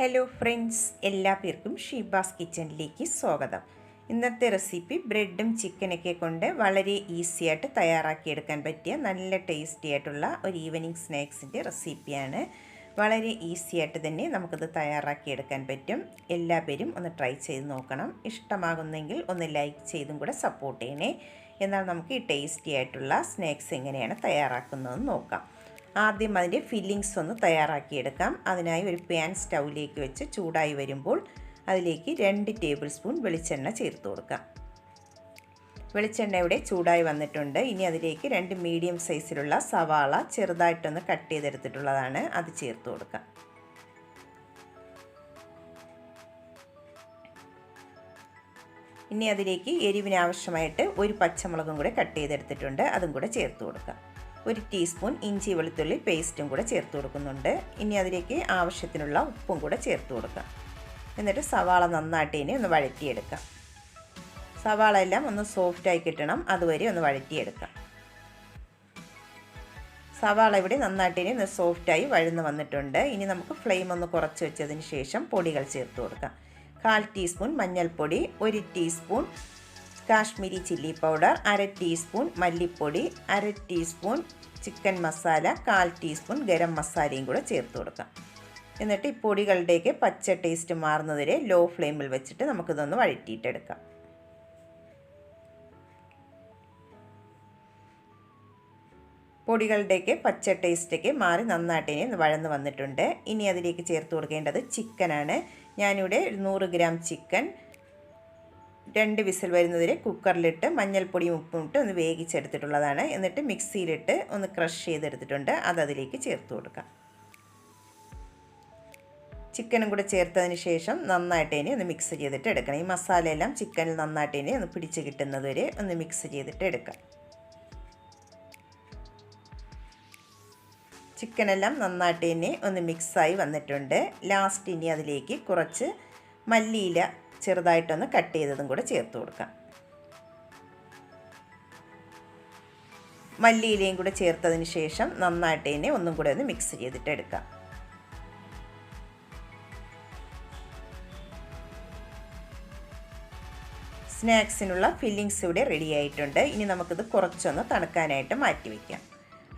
Hello friends എല്ലാ പേർക്കും ഷീബാസ് കിച്ചണിലേക്ക് സ്വാഗതം. ഇന്നത്തെ റെസിപ്പി ബ്രെഡും ചിക്കനൊക്കെ കൊണ്ട് വളരെ ഈസി ആയിട്ട് തയ്യാറാക്കിയെടുക്കാൻ പറ്റിയ നല്ല ടേസ്റ്റി ആയിട്ടുള്ള ഒരു ഈവനിങ് സ്നാക്സിന്റെ റെസിപ്പിയാണ് വളരെ ഈസി ആയിട്ട് തന്നെ നമുക്കത് തയ്യാറാക്കിയെടുക്കാൻ പറ്റും. എല്ലാ പേരും ഒന്ന് ട്രൈ ചെയ്ത് നോക്കണം. ഇഷ്ടമാകുന്നെങ്കിൽ ഒന്ന് ലൈക്ക് ചെയ്തും കൂടെ സപ്പോർട്ട് ചെയ്യണേ. എന്നാൽ നമുക്ക് ഈ ടേസ്റ്റി ആയിട്ടുള്ള സ്നാക്സ് എങ്ങനെയാണ് തയ്യാറാക്കുന്നതെന്ന് നോക്കാം. ആദ്യം അതിന്റെ ഫില്ലിങ്സ് ഒന്ന് തയ്യാറാക്കിയെടുക്കാം. അതിനായി ഒരു പാൻ സ്റ്റൗവിലേക്ക് വെച്ച് ചൂടായി വരുമ്പോൾ അതിലേക്ക് രണ്ട് ടേബിൾ സ്പൂൺ വെളിച്ചെണ്ണ ചേർത്ത് കൊടുക്കാം. വെളിച്ചെണ്ണ ഇവിടെ ചൂടായി വന്നിട്ടുണ്ട്. ഇനി അതിലേക്ക് രണ്ട് മീഡിയം സൈസിലുള്ള സവാള ചെറുതായിട്ടൊന്ന് കട്ട് ചെയ്തെടുത്തിട്ടുള്ളതാണ്. അത് ചേർത്ത് കൊടുക്കാം. ഇനി അതിലേക്ക് എരിവിനാവശ്യമായിട്ട് ഒരു പച്ചമുളകും കൂടെ കട്ട് ചെയ്തെടുത്തിട്ടുണ്ട്. അതും കൂടെ ചേർത്ത് കൊടുക്കാം. ഒരു ടീസ്പൂൺ ഇഞ്ചി വെളുത്തുള്ളി പേസ്റ്റും കൂടെ ചേർത്ത് കൊടുക്കുന്നുണ്ട്. ഇനി അതിലേക്ക് ആവശ്യത്തിനുള്ള ഉപ്പും കൂടെ ചേർത്ത് കൊടുക്കാം. എന്നിട്ട് സവാള നന്നായിട്ട് ഇനി ഒന്ന് വഴറ്റിയെടുക്കാം. സവാള എല്ലാം ഒന്ന് സോഫ്റ്റായി കിട്ടണം. അതുവരെ ഒന്ന് വഴറ്റിയെടുക്കാം. സവാള ഇവിടെ നന്നായിട്ട് ഇനി ഒന്ന് സോഫ്റ്റായി വഴുന്ന് വന്നിട്ടുണ്ട്. ഇനി നമുക്ക് ഫ്ലെയിം ഒന്ന് കുറച്ച് വെച്ചതിന് ശേഷം പൊടികൾ ചേർത്ത് കൊടുക്കാം. കാൽ ടീസ്പൂൺ മഞ്ഞൾപ്പൊടി ഒരു ടീസ്പൂൺ കാശ്മീരി ചില്ലി പൗഡർ അര ടീസ്പൂൺ മല്ലിപ്പൊടി അര ടീസ്പൂൺ ചിക്കൻ മസാല കാൽ ടീസ്പൂൺ ഗരം മസാലയും കൂടെ ചേർത്ത് കൊടുക്കാം. എന്നിട്ട് ഈ പൊടികളുടെയൊക്കെ പച്ച ടേസ്റ്റ് മാറുന്നതുവരെ ലോ ഫ്ലെയിമിൽ വെച്ചിട്ട് നമുക്കിതൊന്ന് വഴറ്റിയിട്ടെടുക്കാം. പൊടികളുടെയൊക്കെ പച്ച ടേസ്റ്റൊക്കെ മാറി നന്നായിട്ട് ഇനി വഴന്ന് വന്നിട്ടുണ്ട്. ഇനി അതിലേക്ക് ചേർത്ത് കൊടുക്കേണ്ടത് ചിക്കനാണ് ഞാനിവിടെ നൂറ് ഗ്രാം ചിക്കൻ രണ്ട് വിസിൽ വരുന്നതിന് കുക്കറിലിട്ട് മഞ്ഞൾപ്പൊടിയും ഉപ്പും ഇട്ട് ഒന്ന് വേവിച്ചെടുത്തിട്ടുള്ളതാണ്. എന്നിട്ട് മിക്സിയിലിട്ട് ഒന്ന് ക്രഷ് ചെയ്തെടുത്തിട്ടുണ്ട്. അത് അതിലേക്ക് ചേർത്ത് കൊടുക്കാം. ചിക്കനും കൂടെ ചേർത്തതിന് ശേഷം നന്നായിട്ട് ഇനി ഒന്ന് മിക്സ് ചെയ്തിട്ട് എടുക്കണം. ഈ മസാലയെല്ലാം ചിക്കനിൽ നന്നായിട്ട് ഇനി ഒന്ന് പിടിച്ച് കിട്ടുന്നത് വരെ ഒന്ന് മിക്സ് ചെയ്തിട്ട് എടുക്കാം. ചിക്കനെല്ലാം നന്നായിട്ട് ഇനി ഒന്ന് മിക്സായി വന്നിട്ടുണ്ട്. ലാസ്റ്റ് ഇനി അതിലേക്ക് കുറച്ച് മല്ലിയില ചെറുതായിട്ടൊന്ന് കട്ട് ചെയ്തതും കൂടെ ചേർത്ത് കൊടുക്കാം. മല്ലിയിലയും കൂടെ ചേർത്തതിന് ശേഷം നന്നായിട്ട് തന്നെ ഒന്നും കൂടെ ഒന്ന് മിക്സ് ചെയ്തിട്ട് എടുക്കാം. സ്നാക്സിനുള്ള ഫില്ലിങ്സ് ഇവിടെ റെഡി ആയിട്ടുണ്ട്. ഇനി നമുക്കിത് കുറച്ചൊന്ന് തണുക്കാനായിട്ട് മാറ്റി വയ്ക്കാം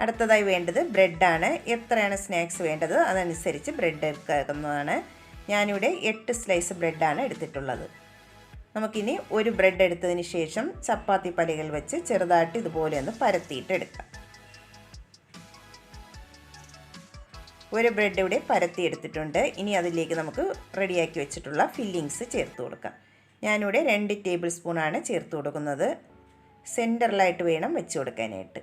അടുത്തതായി വേണ്ടത് ബ്രെഡാണ് എത്രയാണ് സ്നാക്സ് വേണ്ടത്? അതനുസരിച്ച് ബ്രെഡ് എടുക്കുന്നതാണ് ഞാനിവിടെ എട്ട് സ്ലൈസ് ബ്രെഡാണ് എടുത്തിട്ടുള്ളത്. നമുക്കിനി ഒരു ബ്രെഡ് എടുത്തതിന് ശേഷം ചപ്പാത്തി പലകൾ വെച്ച് ചെറുതായിട്ട് ഇതുപോലെ ഒന്ന് പരത്തിയിട്ട് എടുക്കാം. ഒരു ബ്രെഡ് ഇവിടെ പരത്തി എടുത്തിട്ടുണ്ട്. ഇനി അതിലേക്ക് നമുക്ക് റെഡിയാക്കി വെച്ചിട്ടുള്ള ഫില്ലിങ്സ് ചേർത്ത് കൊടുക്കാം. ഞാനിവിടെ രണ്ട് ടേബിൾ സ്പൂണാണ് ചേർത്ത് കൊടുക്കുന്നത്. സെന്ററിലായിട്ട് വേണം വെച്ച് കൊടുക്കാനായിട്ട്.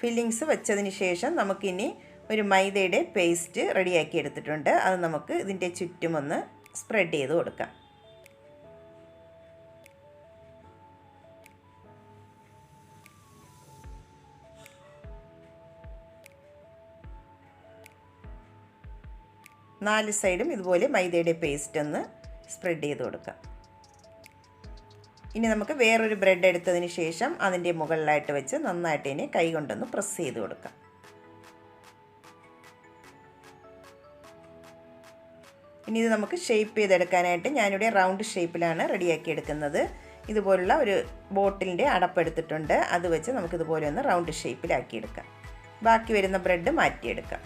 ഫില്ലിങ്സ് വെച്ചതിന് ശേഷം നമുക്കിനി ഒരു മൈദയുടെ പേസ്റ്റ് റെഡിയാക്കി എടുത്തിട്ടുണ്ട്. അത് നമുക്ക് ഇതിന്റെ ചുറ്റുമൊന്ന് സ്പ്രെഡ് ചെയ്ത് കൊടുക്കാം. നാല് സൈഡും ഇതുപോലെ മൈദയുടെ പേസ്റ്റ് ഒന്ന് സ്പ്രെഡ് ചെയ്ത് കൊടുക്കാം. ഇനി നമുക്ക് വേറൊരു ബ്രെഡ് എടുത്തതിന് ശേഷം അതിന്റെ മുകളിലായിട്ട് വെച്ച് നന്നായിട്ട് ഇനി കൈ കൊണ്ടൊന്ന് പ്രസ് ചെയ്ത് കൊടുക്കാം. ഇനി ഇത് നമുക്ക് ഷേപ്പ് ചെയ്തെടുക്കാനായിട്ട് ഞാനിവിടെ റൗണ്ട് ഷേപ്പിലാണ് റെഡിയാക്കി എടുക്കുന്നത്. ഇതുപോലുള്ള ഒരു ബോട്ടിലിന്റെ അടപ്പെടുത്തിട്ടുണ്ട് അത് വെച്ച് നമുക്കിതുപോലെ ഒന്ന് റൗണ്ട് ഷേപ്പിലാക്കിയെടുക്കാം ബാക്കി വരുന്ന ബ്രെഡ് മാറ്റിയെടുക്കാം.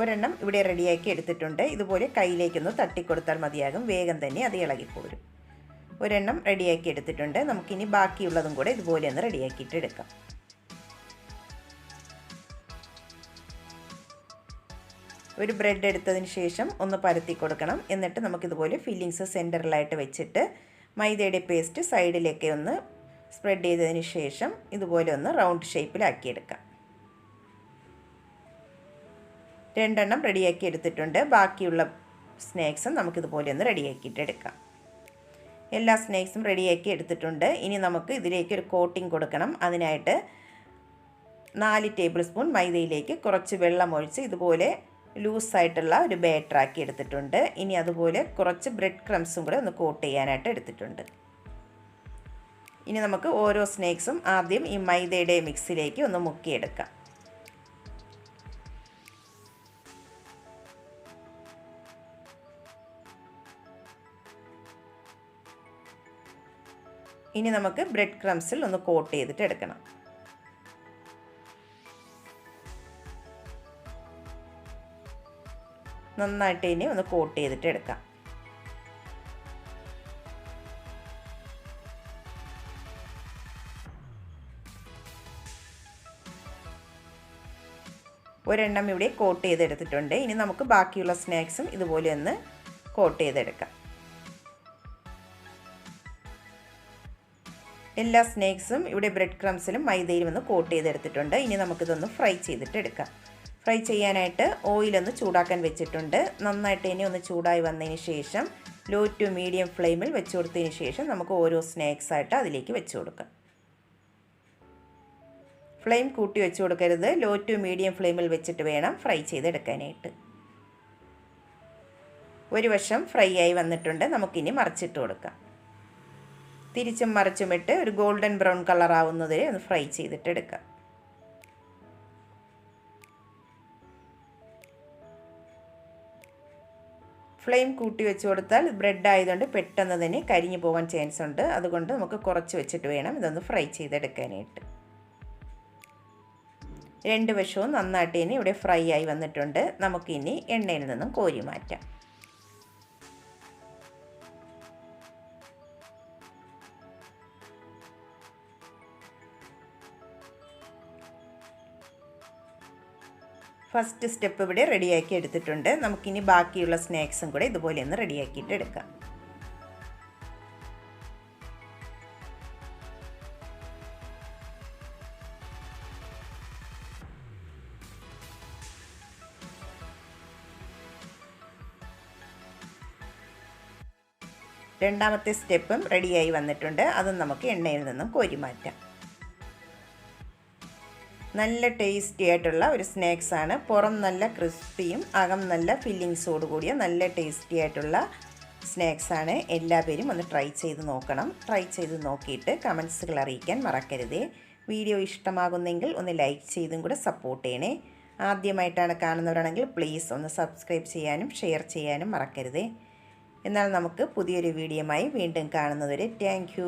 ഒരെണ്ണം ഇവിടെ റെഡിയാക്കി എടുത്തിട്ടുണ്ട്. ഇതുപോലെ കയ്യിലേക്കൊന്ന് തട്ടിക്കൊടുത്താൽ മതിയാകും. വേഗം തന്നെ അത് ഇളകിപ്പോരും ഒരെണ്ണം റെഡിയാക്കി എടുത്തിട്ടുണ്ട്. നമുക്കിനി ബാക്കിയുള്ളതും കൂടെ ഇതുപോലെ ഒന്ന് റെഡിയാക്കിയിട്ട് എടുക്കാം. ഒരു ബ്രെഡ് എടുത്തതിന് ശേഷം ഒന്ന് പരത്തി കൊടുക്കണം. എന്നിട്ട് നമുക്കിതുപോലെ ഫില്ലിങ്സ് സെന്ററിലായിട്ട് വെച്ചിട്ട് മൈദയുടെ പേസ്റ്റ് സൈഡിലേക്ക് ഒന്ന് സ്പ്രെഡ് ചെയ്തതിന് ശേഷം ഇതുപോലെ ഒന്ന് റൗണ്ട് ഷേപ്പിലാക്കിയെടുക്കാം. രണ്ടെണ്ണം റെഡിയാക്കി എടുത്തിട്ടുണ്ട്. ബാക്കിയുള്ള സ്നാക്സും നമുക്കിതുപോലെ ഒന്ന് റെഡിയാക്കിയിട്ട് എടുക്കാം. എല്ലാ സ്നാക്സും റെഡിയാക്കി എടുത്തിട്ടുണ്ട്. ഇനി നമുക്ക് ഇതിലേക്ക് ഒരു കോട്ടിംഗ് കൊടുക്കണം. അതിനായിട്ട് നാല് ടേബിൾ സ്പൂൺ മൈദയിലേക്ക് കുറച്ച് വെള്ളം ഒഴിച്ച് ഇതുപോലെ ലൂസായിട്ടുള്ള ഒരു ബാറ്ററാക്കി എടുത്തിട്ടുണ്ട്. ഇനി അതുപോലെ കുറച്ച് ബ്രെഡ് ക്രംസും കൂടെ ഒന്ന് കോട്ട് ചെയ്യാനായിട്ട് എടുത്തിട്ടുണ്ട്. ഇനി നമുക്ക് ഓരോ സ്നാക്സും ആദ്യം ഈ മൈദയുടെ മിക്സിലേക്ക് ഒന്ന് മുക്കിയെടുക്കാം. ഇനി നമുക്ക് ബ്രെഡ് ക്രംസിൽ ഒന്ന് കോട്ട് ചെയ്തിട്ട് എടുക്കണം. നന്നായിട്ട് ഇനി ഒന്ന് കോട്ട് ചെയ്തിട്ട് എടുക്കാം. ഒരെണ്ണം ഇവിടെ കോട്ട് ചെയ്തെടുത്തിട്ടുണ്ട്. ഇനി നമുക്ക് ബാക്കിയുള്ള സ്നാക്സും ഇതുപോലെ ഒന്ന് കോട്ട് ചെയ്തെടുക്കാം. എല്ലാ സ്നേക്സും ഇവിടെ ബ്രെഡ് ക്രംസിലും മൈദയിലും ഒന്ന് കോട്ട് ചെയ്തെടുത്തിട്ടുണ്ട്. ഇനി നമുക്കിതൊന്ന് ഫ്രൈ ചെയ്തിട്ട് എടുക്കാം. ഫ്രൈ ചെയ്യാനായിട്ട് ഓയിലൊന്ന് ചൂടാക്കാൻ വെച്ചിട്ടുണ്ട്. നന്നായിട്ട് ഇനി ഒന്ന് ചൂടായി വന്നതിന് ശേഷം ലോ ടു മീഡിയം ഫ്ലെയിമിൽ വെച്ച് കൊടുത്തതിന് ശേഷം നമുക്ക് ഓരോ സ്നാക്സ് ആയിട്ട് അതിലേക്ക് വെച്ച് കൊടുക്കാം. ഫ്ലെയിം കൂട്ടി വെച്ച് കൊടുക്കരുത്. ലോ ടു മീഡിയം ഫ്ലെയിമിൽ വെച്ചിട്ട് വേണം ഫ്രൈ ചെയ്തെടുക്കാനായിട്ട്. ഒരു വശം ഫ്രൈ ആയി വന്നിട്ടുണ്ട്. നമുക്കിനി മറിച്ചിട്ട് കൊടുക്കാം. തിരിച്ചും മറിച്ചുമിട്ട് ഒരു ഗോൾഡൻ ബ്രൗൺ കളർ ആവുന്നതുവരെ ഒന്ന് ഫ്രൈ ചെയ്തിട്ട് എടുക്കാം ഫ്ലെയിം കൂട്ടി വെച്ച് കൊടുത്താൽ ബ്രെഡ് ആയതുകൊണ്ട് പെട്ടെന്ന് തന്നെ കരിഞ്ഞു പോകാൻ ചാൻസ് ഉണ്ട്. അതുകൊണ്ട് നമുക്ക് കുറച്ച് വെച്ചിട്ട് വേണം ഇതൊന്ന് ഫ്രൈ ചെയ്തെടുക്കാനായിട്ട്. രണ്ട് വശവും നന്നായിട്ട് ഇനി ഇവിടെ ഫ്രൈ ആയി വന്നിട്ടുണ്ട്. നമുക്കിനി എണ്ണയിൽ നിന്നും കോരി മാറ്റാം. ഫസ്റ്റ് സ്റ്റെപ്പ് ഇവിടെ റെഡിയാക്കി എടുത്തിട്ടുണ്ട്. നമുക്കിനി ബാക്കിയുള്ള സ്നാക്സും കൂടെ ഇതുപോലെ ഒന്ന് റെഡിയാക്കിയിട്ട് എടുക്കാം. രണ്ടാമത്തെ സ്റ്റെപ്പും റെഡിയായി വന്നിട്ടുണ്ട്. അതും നമുക്ക് എണ്ണയിൽ നിന്നും കോരി മാറ്റാം. നല്ല ടേസ്റ്റി ആയിട്ടുള്ള ഒരു സ്നാക്സാണ് പുറം നല്ല ക്രിസ്പിയും അകം നല്ല ഫില്ലിങ്സോട് കൂടിയ നല്ല ടേസ്റ്റി ആയിട്ടുള്ള സ്നാക്സാണ് എല്ലാ പേരും ഒന്ന് ട്രൈ ചെയ്ത് നോക്കണം. ട്രൈ ചെയ്ത് നോക്കിയിട്ട് കമൻസുകൾ അറിയിക്കാൻ മറക്കരുതേ. വീഡിയോ ഇഷ്ടമാകുന്നെങ്കിൽ ഒന്ന് ലൈക്ക് ചെയ്തും കൂടെ സപ്പോർട്ട് ചെയ്യണേ. ആദ്യമായിട്ടാണ് കാണുന്നവരാണെങ്കിൽ പ്ലീസ് ഒന്ന് സബ്സ്ക്രൈബ് ചെയ്യാനും ഷെയർ ചെയ്യാനും മറക്കരുതേ. എന്നാൽ നമുക്ക് പുതിയൊരു വീഡിയോയുമായി വീണ്ടും കാണുന്നതുവരെ താങ്ക്